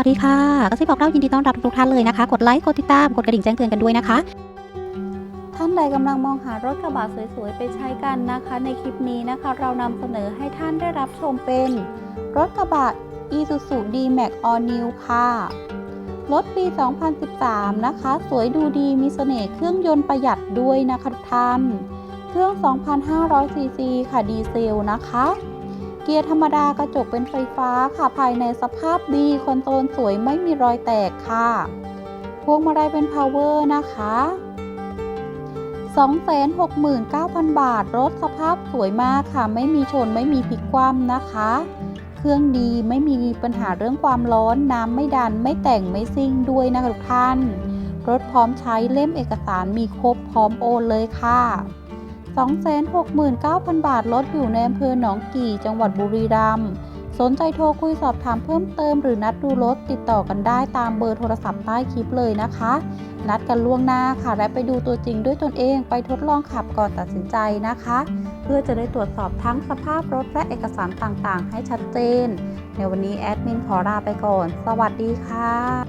วัสดีค่ะกระซิบบอกเล่ายินดีต้อนรับทุกท่านเลยนะคะ กดไลค์ กดติดตาม กดกระดิ่งแจ้งเตือนกันด้วยนะคะ ท่านใดกำลังมองหารถกระบะสวยๆ ไปใช้กันนะคะ ในคลิปนี้นะคะ เรานำเสนอให้ท่านได้รับชมเป็น รถกระบะ Isuzu D-Max All New ค่ะ รถปี 2013 นะคะ สวยดูดีมีเสน่ห์เครื่องยนต์ประหยัดด้วยนะคะทุกท่าน เครื่อง 2,500ซีซีค่ะดีเซลนะคะ เกียร์ธรรมดากระจกเป็นไฟฟ้าค่ะภายในสภาพดีคอนโซลสวยไม่มีรอยแตกค่ะพวงมาลัยเป็น power นะคะ269,000 บาท รถสภาพสวยมากค่ะ ไม่มีชนไม่มีพลิกคว่ำนะคะ เครื่องดีไม่มีปัญหาเรื่องความร้อน น้ำไม่ดัน ไม่แต่งไม่ซิ่งด้วยนะคะทุกท่าน รถพร้อมใช้เล่มเอกสารมีครบพร้อมโอนเลยค่ะ 269,000 บาทรถอยู่ในอำเภอหนองกี่จังหวัดบุรีรัมย์สนใจโทรคุยสอบถามเพิ่มเติมหรือนัดดูรถติดต่อกันได้ตามเบอร์โทรศัพท์ใต้คลิปเลยนะคะ นัดกันล่วงหน้าค่ะ และไปดูตัวจริงด้วยตนเองไปทดลองขับก่อนตัดสินใจนะคะ เพื่อจะได้ตรวจสอบทั้งสภาพรถและเอกสารต่างๆ ให้ชัดเจน ในวันนี้แอดมินขอลาไปก่อน สวัสดีค่ะ